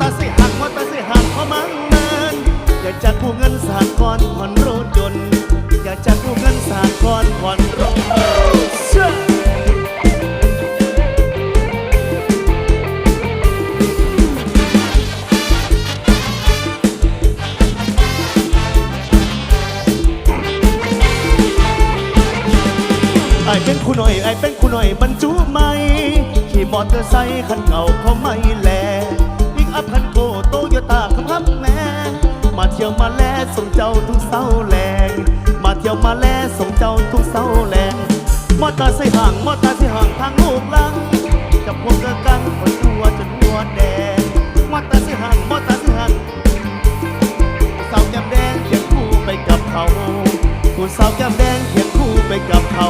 ตาสิหักพอตาสิหักพอมังนานอยากจัดผู้เงินสากรผ่อนรถยนต์อยากจัดผู้เงินสากรผ่อนรถไอเป็นคู่หน่อยไอเป็นคู่หน่อยบรรจุไหมขี่มอเตอร์ไซค์คันเก่าเขาไม่ ตาคำฮับแม่มาเที่ยวมาแลส่งเจ้าทุกเศร้าแรงมาเที่ยวมาแลส่งเจ้าทุกเศร้าแรงมอเตอร์ไซค์ห่างมอเตอร์ไซค์ห่างทางลูกหลังกับพวกกระกังคนตัวจนหัวแดงมอเตอร์ไซค์ห่างมอเตอร์ไซค์ห่างสาวแก้มแดงเคียงคู่ไปกับเขาผู้สาวแก้มแดงเคียงคู่ไปกับเขา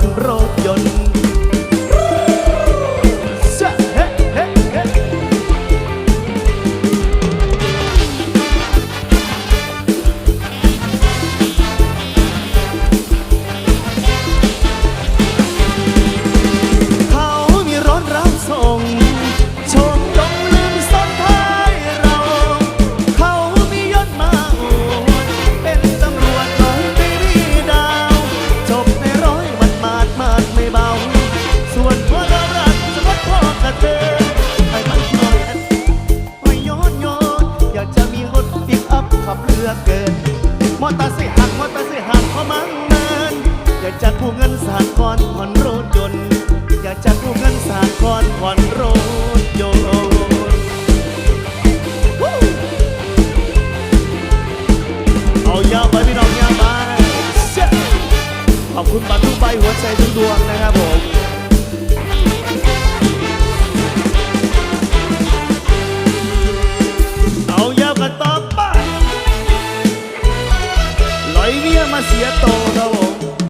รณ์ผ่อนรถยนต์ กู้เงินหกรณ์ผ่อนรถยนต์อยากจะกู้เงินสหกรณ์ผ่อนรถยนต์เอายาวไปพี่น้องยาวไปขอบคุณบัตรทุกใบหัวใจทุกดวงนะครับผมเอายาวกันต่อไปลอยเมียมาเสียโตครับผม